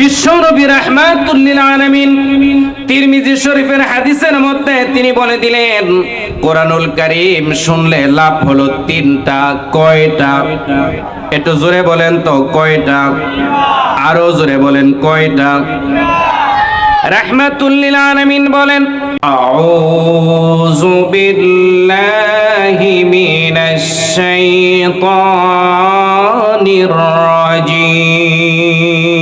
বিশ্বনবী রাহমাতুল্লিল আলামিন তিরমিজি শরীফের হাদিসের মধ্যে তিনি বলে দিলেন, কোরআনুল কারীম শুনলে লাভ হলো তিনটা, কয়টা? একটু জোরে বলেন তো, কয়টা? আরও জোরে বলেন, কয়টা? রাহমাতুল্লিল আলামিন বলেন, আউযু বিল্লাহি মিনাশ শাইতানির রাজিম।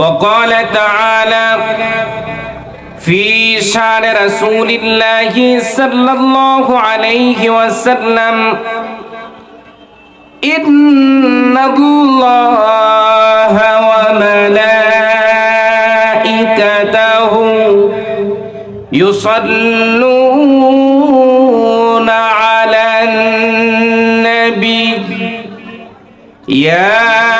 وقال تعالى في شان رسول الله صلى الله عليه وسلم إن الله وملائكته يصلون على النبي. يا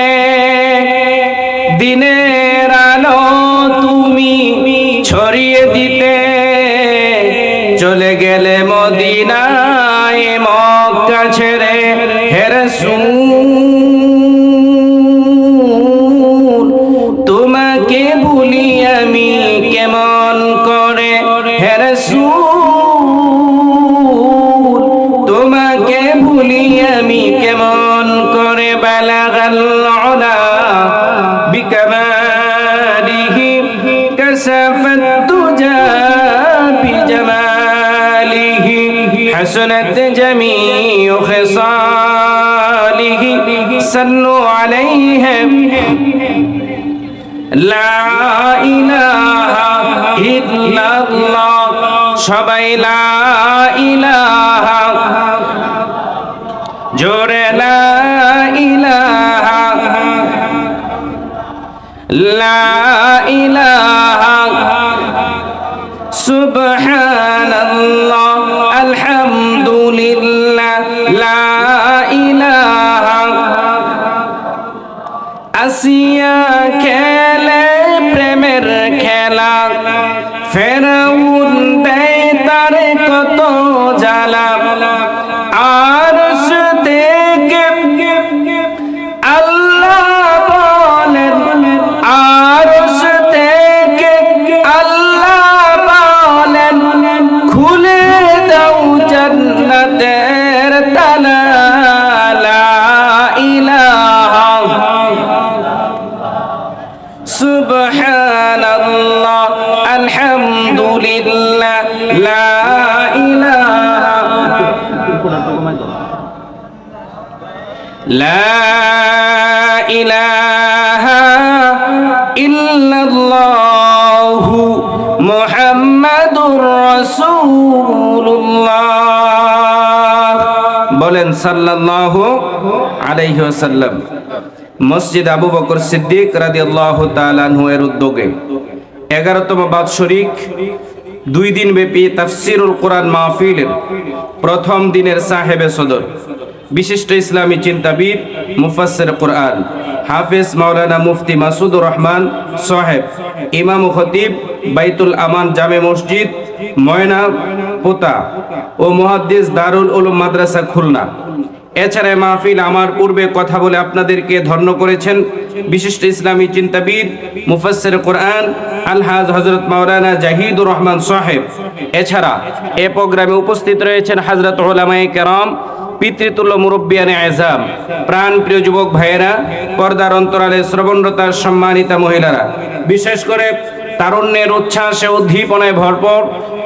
লা সবাই লা জোরে লা লা সুবহানাল্লাহ। মুহাম্মাদুর রাসূলুল্লাহ। বলেন, সাল্লাল্লাহু আলাইহি মসজিদ আবু বকর সিদ্দিক রাদিয়াল্লাহু তাআলা আনহু এর উদ্যোগে 11তম বাৎসরিক দুই দিন ব্যাপী তাফসিরুল কোরআন মাহফিলের প্রথম দিনের সাহেবে সদর, বিশিষ্ট ইসলামী চিন্তাবিদ, মুফাসসির কোরআন। হাফিজ মাওলানা মুফতি মাসুদুর রহমান সাহেব, ইমাম খতিব বাইতুল আমান জামে মসজিদ, ময়না পোতা ও মুহাদ্দিস দারুল উলুম মাদ্রাসা খুলনা। এছাড়া মাহফিল আমার পূর্বে কথা বলে আপনাদেরকে ধন্য করেছেন বিশিষ্ট ইসলামী চিন্তাবিদ মুফাসসির কোরআন আলহাজ হজরত মাওলানা জাহিদুর রহমান সাহেব। এছাড়া এ প্রোগ্রামে উপস্থিত রয়েছেন হজরত ওলামায়ে কেরাম পিতৃতুল্য মুরব্বিয়ানে আজাম প্রাণ প্রিয় যুবক ভাইয়েরা, পর্দার অন্তরালে শ্রবণরতার সম্মানিতা মহিলারা, বিশেষ করে তারুণ্যের উচ্ছ্বাসে উদ্দীপনায় ভরপুর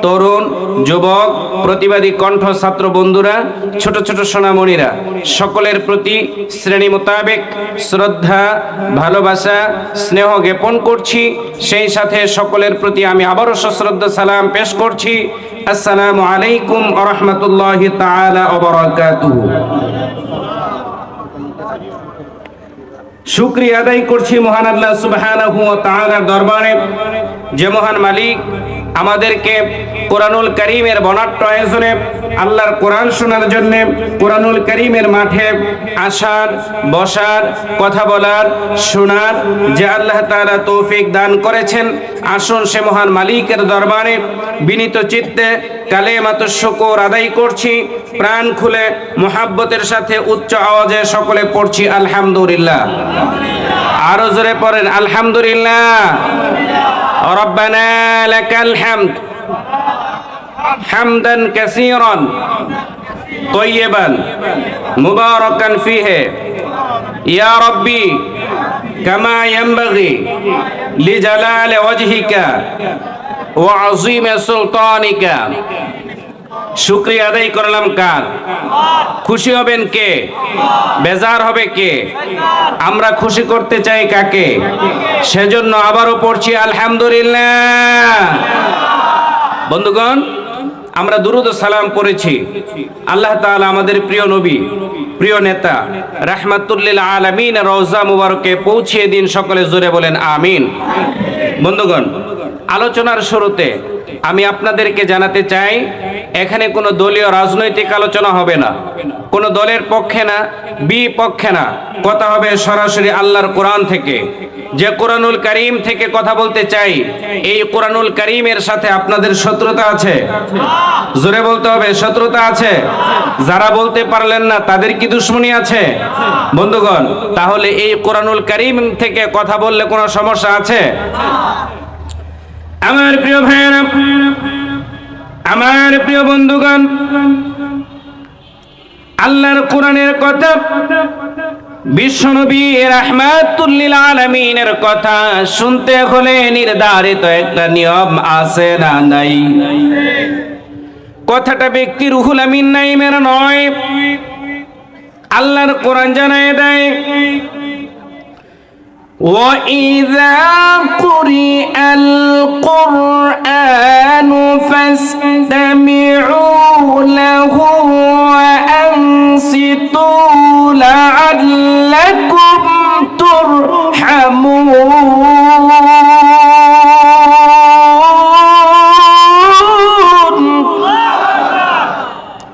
তরুণ, যুবক, প্রতিবাদী কণ্ঠ ছাত্র বন্ধুরা, ছোট ছোট সোনামণিরা, সকলের প্রতি শ্রেণি মোতাবেক শ্রদ্ধা, ভালোবাসা, স্নেহ জ্ঞাপন করছি। সেই সাথে সকলের প্রতি আমি আবারও সশ্রদ্ধা, সালাম পেশ করছি। আসসালামু আলাইকুম আরহামতুল্লাহ শুক্রিয়া আদায় করছি মহান আল্লাহ তাআলার দরবারে। যে মহান মালিক আমাদেরকে কোরআনুল করিমের বনাট্য আয়োজনে আল্লাহর কোরআন শোনার জন্য কোরআনুল করিমের মাঠে আসার, বসার, কথা বলার, শোনার যে আল্লাহ তাআলা তৌফিক দান করেছেন, আসুন সে মহান মালিকের দরবারে বিনীত চিত্তে কালে মাত শুকর আদায় করছি, প্রাণ খুলে মোহাব্বতের সাথে উচ্চ আওয়াজে সকলে পড়ছি, আলহামদুলিল্লাহ। আরও জোরে পড়েন, আলহামদুলিল্লাহ। ربنا لك الحمد. حمدا كثيرا. طيبا. مباركا فيه. يا ربي كما ينبغي لجلال وجهك وعظيم سلطانك শুক্রিয়া আদায় করলাম কার? খুশি হবেন কে? বেজার হবে কে? আমরা খুশি করতে চাই কাকে? সেজন্য আবারও পড়ছি, আলহামদুলিল্লাহ। বন্ধুগণ, আমরা দুরুদ সালাম পড়েছি। আল্লাহ তাআলা আমাদের প্রিয় নবী, প্রিয় নেতা রাহমাতুল্লিল আলামিন, রওজা মুবারকে পৌঁছিয়ে দিন, সকলে জোরে বলেন, আমিন। বন্ধুগণ, আলোচনার শুরুতে আমি আপনাদেরকে জানাতে চাই, এখানে কোনো দলীয় রাজনৈতিক আলোচনা হবে না। কোনো দলের পক্ষে না, বিপক্ষে না। কথা হবে সরাসরি আল্লাহর কোরআন থেকে। যে কোরআনুল করিম থেকে কথা বলতে চাই, এই কোরআনুল করিমের সাথে আপনাদের শত্রুতা আছে। জোরে বলতে হবে, শত্রুতা আছে। যারা বলতে পারলেন না, তাদের কি দুশ্মনী আছে? বন্ধুগণ, তাহলে এই কোরআনুল করিম থেকে কথা বললে কোনো সমস্যা আছে? আমার প্রিয় ভাইয়েরা, আমার প্রিয় বন্ধুগণ, আল্লাহর কোরআনের কথা, বিশ্বনবী রাহমাতুল্লিল আলামিনের কথা শুনতে হলে নির্ধারিত একটা নিয়ম আছে না নাই? কথাটা ব্যক্তি রুহুল আমিন নাইমের নয়। আল্লাহর কোরআন জানায় দেয় وإذا قرئ القرآن فاستمعوا له وأنصتوا لعلكم ترحمون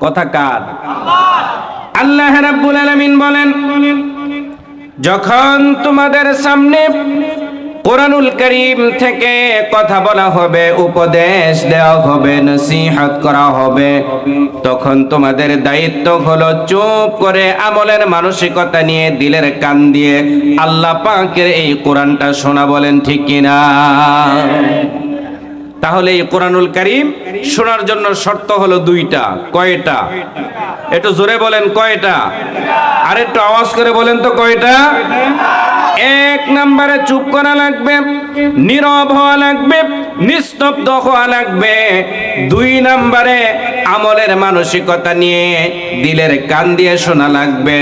কথা কার আল্লাহ রাব্বুল আলামিন বলেন যখন তোমাদের সামনে কোরআনুল করিম থেকে কথা বলা হবে, উপদেশ দেওয়া হবে, নসিহত করা হবে, তখন তোমাদের দায়িত্ব হলো চুপ করে আমলের মানসিকতা নিয়ে দিলের কান দিয়ে আল্লাহ পাকের এই কোরআনটা শোনা বলেন, ঠিক কিনা? তাহলে এই কোরআনুল করিম শোনার জন্য শর্ত হলো দুইটা, কয়টা? একটু জোরে বলেন কয়টা? আর একটু আওয়াজ করে বলেন তো কয়টা? এক নম্বরে চুপ করা লাগবে, নীরব হওয়া লাগবে, নিস্তব্ধ হওয়া লাগবে। দুই নম্বরে আমলের মানসিকতা নিয়ে দিলের কান দিয়ে শোনা লাগবে।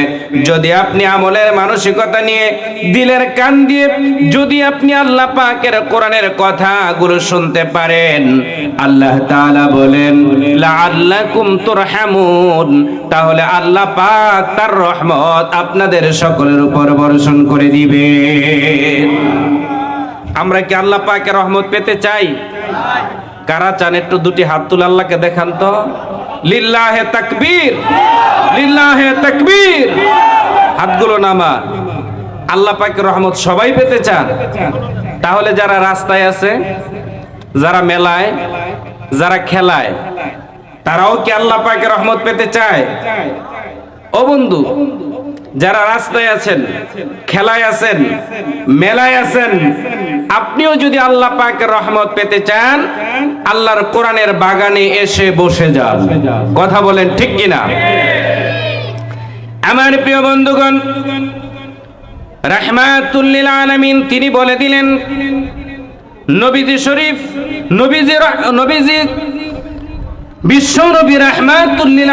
যদি আপনি আমলের মানসিকতা নিয়ে দিলের কান দিয়ে যদি আপনি আল্লাহ পাকের কোরআনের কথাগুলো শুনতে পারেন, আল্লাহ তাআলা বলেন, লাআল্লাকুম তুরহামুন। তাহলে আল্লাহ পাক তার রহমত আপনাদের সকলের উপর বর্ষণ করে দিবে। আমরা কি আল্লাহ পাকের রহমত পেতে চাই? কারা চান একটু দুটি হাত তুলে আল্লাহকে দেখান তো? লিল্লাহে তাকবীর লিল্লাহে তাকবীর। হাতগুলো নামা। আল্লাহ পাকের রহমত সবাই পেতে চান? তাহলে যারা রাস্তায় আছে, যারা মেলায়, যারা খেলায় তারাও কি আল্লাহ পাকে রহমত পেতে চায়? ও বন্ধু, যারা রাস্তায় আছেন, খেলায় আছেন, মেলায় আছেন, আপনিও যদি আল্লাহ পাকের রহমত পেতে চান, আল্লাহর কোরআনের বাগানে এসে বসে যান। কথা বলেন ঠিক কিনা? আমার প্রিয় বন্ধুগণ রাহমাতুল্লিল আলামিন, তিনি বলে দিলেন, নবীজি শরীফ, নবীজি নবীজি বিশ্ব নবী রাহমাতুল্লিল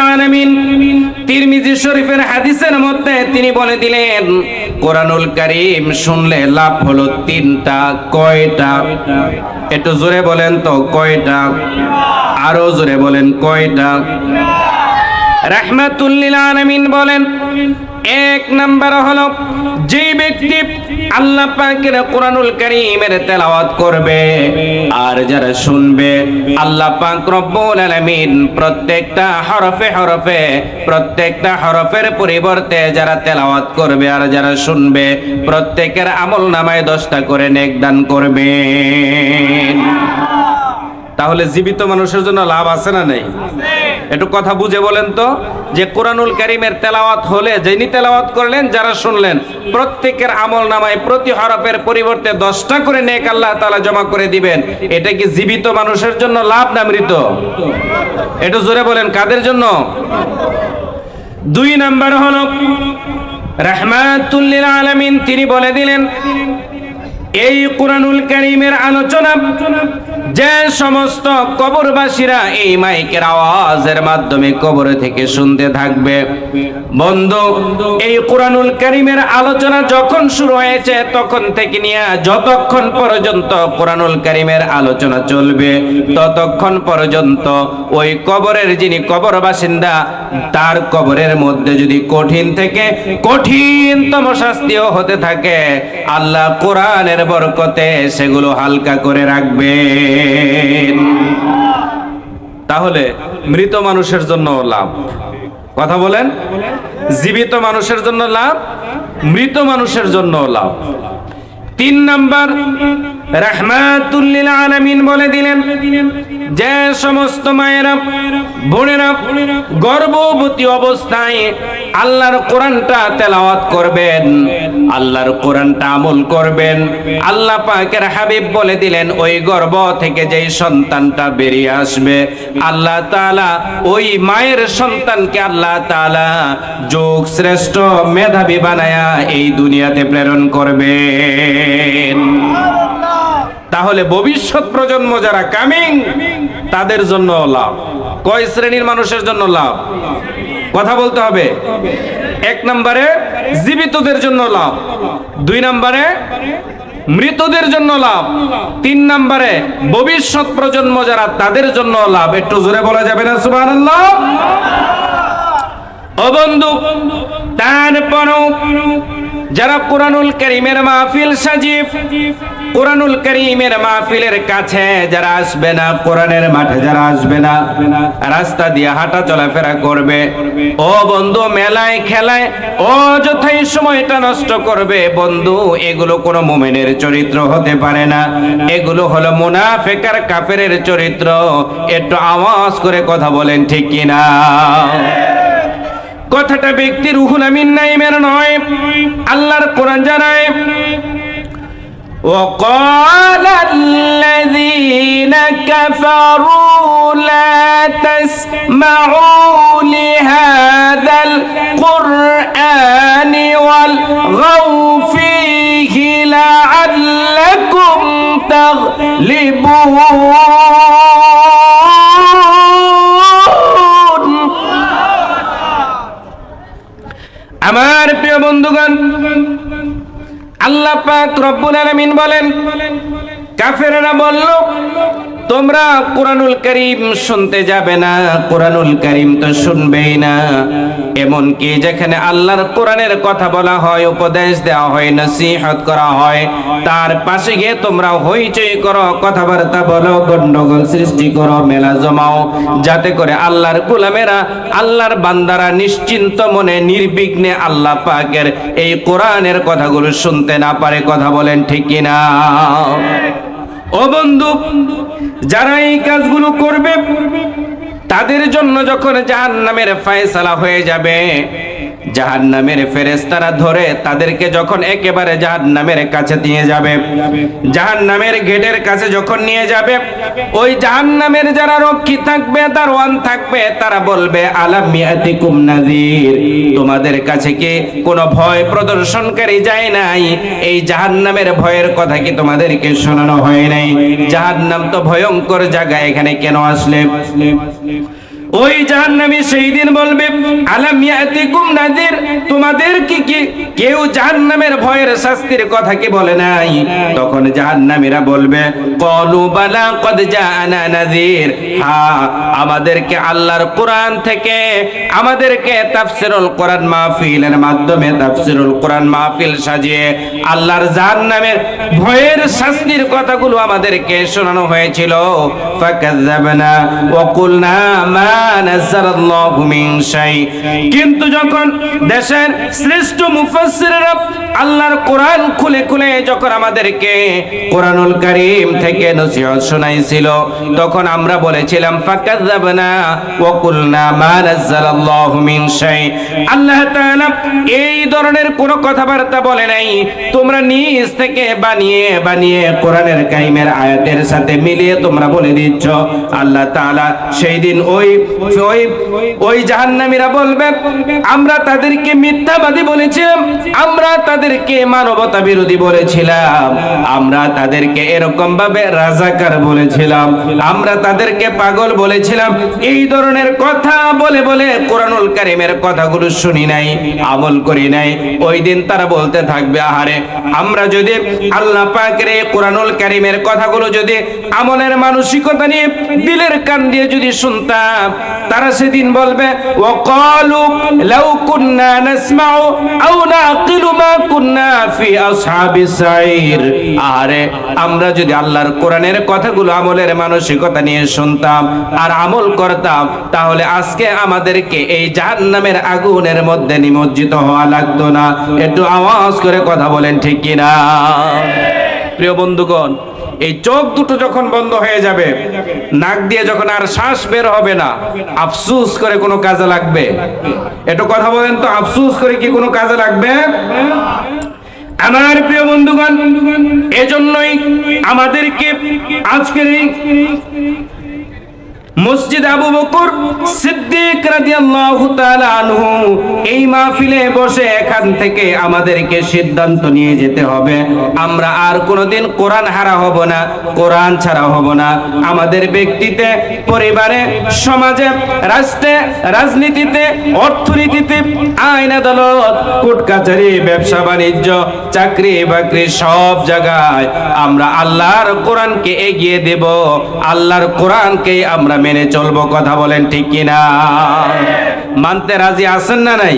তিনি বলে দিলেন, কোরআনুল কারীম শুনলে লাভ হলো তিনটা, কয়টা? একটু জোরে বলেন তো, কয়টা? আরও জোরে বলেন, কয়টা? রাহমাতুল্লিল আলামিন বলেন এক নাম্বার হলো, যে ব্যক্তি আল্লাহ পাকের কোরআনুল কারীমের তেলাওয়াত করবে আর যারা শুনবে, আল্লাহ পাক রব্বুল আলামিন প্রত্যেকটা হরফে হরফে, প্রত্যেকটা হরফের পরিবর্তে যারা তেলাওয়াত করবে আর যারা শুনবে, প্রত্যেকের আমল নামায় দশটা করে নেক দান করবে। তাহলে জীবিত মানুষের জন্য লাভ আছে না নেই? একটু কথা বুঝে বলেন তো, যে কোরআনুল কারিমের তেলাওয়াত হলে যিনি তেলাওয়াত করলেন, যারা শুনলেন, প্রত্যেকের আমল নামায় প্রতি হরফের পরিবর্তে দশটা করে নেক আল্লাহ তালা জমা করে দিবেন। এটা কি জীবিত মানুষের জন্য লাভ না মৃত? একটু জোরে বলেন, কাদের জন্য? দুই নাম্বার হল, রাহমাতুল্লিল আলামিন, তিনি বলে দিলেন, এই কোরআনুল কারীমের আলোচনা যে সমস্ত কবরবাসীরা এই মাইকের আওয়াজের মাধ্যমে কবর থেকে শুনতে থাকবে। বন্ধু, এই কোরআনুল কারীমের আলোচনা যখন শুরু হয়েছে, তখন থেকে নিয়ে যতক্ষণ পর্যন্ত কোরআনুল কারীমের আলোচনা চলবে, ততক্ষণ পর্যন্ত ওই কবরের যিনি কবর বাসিন্দা তার কবরের মধ্যে যদি কঠিন থেকে কঠিনতম শাস্তিও হতে থাকে, আল্লাহ কোরআনের বরকতে সেগুলো হালকা করে রাখবেন তাহলে মৃত মানুষের জন্য লাভ। কথা বলেন? জীবিত মানুষের জন্য লাভ, মৃত মানুষের জন্য লাভ। তিন নাম্বার বলে দিলেন, যে সমস্ত মায়েরা, বোনেরা গর্ভবতী অবস্থায় আল্লাহর কোরআনটা তেলাওয়াত করবেন, আল্লাহর কোরআনটা আমল করবেন। আল্লাহ পাকের হাবিব বলে দিলেন, ওই গর্ভ থেকে যেই সন্তানটা বেরিয়ে আসবে, আল্লাহ তাআলা ওই মায়ের সন্তানকে আল্লাহ তাআলা যোগ শ্রেষ্ঠ মেধাবী বানায়া এই দুনিয়াতে প্রেরণ করবেন। তাহলে ভবিষ্যৎ প্রজন্ম যারা কামিং তাদের জন্য লাভ। কয় শ্রেণির মানুষের জন্য লাভ? কথা বলতে হবে। এক নম্বরে জীবিতদের জন্য লাভ, দুই নম্বরে মৃতদের জন্য লাভ, তিন নম্বরে ভবিষ্যৎ প্রজন্ম যারা তাদের জন্য লাভ। একটু জোরে বলা যাবে না ও বন্ধু, তারপরও যারা কোরআনুল করিমের মাহফিল সাজিব কোরআনুল করিমের মাহফিলের কাছে যারা আসবে না, কোরআনের মাঠে যারা আসবে না, রাস্তা দিয়ে হাঁটা চলাফেরা করবে। ও বন্ধু, মেলায় খেলায় অযথাই সময়টা নষ্ট করবে। বন্ধু, এগুলো কোনো মোমেনের চরিত্র হতে পারে না। এগুলো হলো মুনাফেকার কাফেরের চরিত্র। একটু আওয়াজ করে কথা বলেন ঠিক কিনা? কথাটা ব্যক্তি রুহুল আমিন নাইমের নয়, আল্লাহর কোরআন জানায় وقال الذين كفروا لا تسمعوا لهذا القرآن والغوا فيه لعلكم তুহিব্বুন আমার প্রিয় বন্ধুগণ আল্লাহ পাক রব্বুল আলামিন বলেন কাফেররা বলল তোমরা কোরআনুল করিম শুনতে যাবে না, কোরআনুল করিম তো শুনবেই না। এমন কি যেখানে আল্লাহর কোরআনের কথা বলা হয়, উপদেশ দেওয়া হয়, নসিহত করা হয়, তার পাশে গিয়ে তোমরা হইচই করো, কথাবার্তা বলো, গন্ডগোল সৃষ্টি করো, মেলা জমাও, যাতে করে আল্লাহর গোলামেরা, আল্লাহর বান্দারা নিশ্চিন্ত মনে, নির্বিঘ্নে আল্লাহ পাকের এই কোরআনের কথাগুলো শুনতে না পারে, কথা বলেন ঠিক কিনা? ও বন্ধু যারা এই কাজগুলো করবে তাদের জন্য যখন জাহান নামের ফয়সালা হয়ে যাবে জাহান নামের ফেরেস্তারা ধরে তাদেরকে যখন একেবারে জাহান নামের কাছে নিয়ে যাবে জাহান নামের গেটের কাছে যখন নিয়ে যাবে, ওই জাহান নামের যারা রক্ষী থাকবে তার ওয়ান থাকবে, তারা বলবে, আলাম মিয়াতিকুম নাজির তোমাদের কাছে কি কোনো ভয় প্রদর্শনকারী যায় নাই? এই জাহান নামের ভয়ের কথা কি তোমাদেরকে শোনানো হয় নাই? জাহান নাম তো ভয়ঙ্কর জায়গা, এখানে কেন আসলে? ওই জাহান্নামী সেই দিন বলবে, আলাম তোমাদের কি কি? কেউ জাহান্নামের ভয়ের শাস্তির কথা কি বলে নাই? তখন জাহান্নামীরা বলবে, কলু বালা কদ জানা নাজির হ্যাঁ আমাদেরকে আল্লাহর কোরআন থেকে, আমাদেরকে তাফসিরুল কোরআন মাহফিলের মাধ্যমে তাফসিরুল কোরআন মাহফিল সাজিয়ে আল্লাহর জাহান্নামের ভয়ের শাস্তির কথাগুলো আমাদেরকে শোনানো হয়েছিল। ফাকাযাবনা ওয়া মা কিন্তু যখন দেশের শ্রেষ্ঠ মুফাসসিররা আল্লাহর কোরআন খুলে খুলে যখন আমাদেরকে কোরআনুল কারীম থেকে নসিহত শোনাইছিল, তখন আমরা বলেছিলাম, ফাকাযাবনা ওয়া কুলনা মা নাযালাল্লাহু মিন শাই। আল্লাহ তাআলা এই ধরনের কোনো কথাবার্তা বলে নাই। তোমরা নিজ থেকে বানিয়ে বানিয়ে কোরআনের কাইমের আয়াতের সাথে মিলিয়ে তোমরা বলে দিচ্ছ। আল্লাহ তাআলা সেই দিন ওই ওই জাহান্নামীরা বলবে, আমরা তাদেরকে মিথ্যাবাদী বলেছিলাম, আমরা তাদেরকে মানবতা বিরোধী বলেছিলাম, আমরা তাদেরকে এরকম ভাবে রাজাকার বলেছিলাম, আমরা তাদেরকে পাগল বলেছিলাম। এই ধরনের কথা বলে বলে কোরআনুল কারিমের কথাগুলো শুনি নাই, আমল করি নাই। ওই দিন তারা বলতে থাকবে, আহারে, আমরা যদি আল্লাহ পাকের কোরআনুল কারিমের কথাগুলো যদি আমলের মানসিকতা নিয়ে দিলের কান দিয়ে যদি শুনতাম তারা সেদিন বলবে আরে আমরা যদি আল্লাহর কোরআনের কথাগুলো আমলের মানসিকতা নিয়ে শুনতাম আর আমল করতাম, তাহলে আজকে আমাদেরকে এই জাহান্নামের আগুনের মধ্যে নিমজ্জিত হওয়া লাগতো না। একটু আওয়াজ করে কথা বলেন ঠিক কিনা? প্রিয় বন্ধুগণ এই চোখ দুটো যখন বন্ধ হয়ে যাবে নাক দিয়ে যখন আর শ্বাস বের হবে না আফসুস করে কোনো কাজে লাগবে। এটা কথা বলেন তো আফসুস করে কি কোনো কাজে লাগবে? আমার প্রিয় বন্ধুগণ এজন্যই আমাদেরকে আজকের এই মসজিদ আবু বকর সিদ্দিক রাদিয়াল্লাহু তাআলা আনহু, এই মাহফিলে বসে এখান থেকে আমাদেরকে সিদ্ধান্ত নিয়ে যেতে হবে। আমরা আর কোনোদিন কোরআন হারা হব না, কোরআন ছাড়া হব না। আমাদের ব্যক্তিতে, পরিবারে, সমাজে, রাষ্ট্রে, রাজনীতিতে, অর্থনীতিতে, আইন আদালত, কোর্ট কাছারি ব্যবসা বাণিজ্য, চাকরি বাকরি সব জায়গায় আমরা আল্লাহর কোরআনকে এগিয়ে দেব। আল্লাহর কোরআনকে আমরা মেনে চলবো কথা বলেন ঠিক কিনা? মানতে রাজি আছেন না নাই?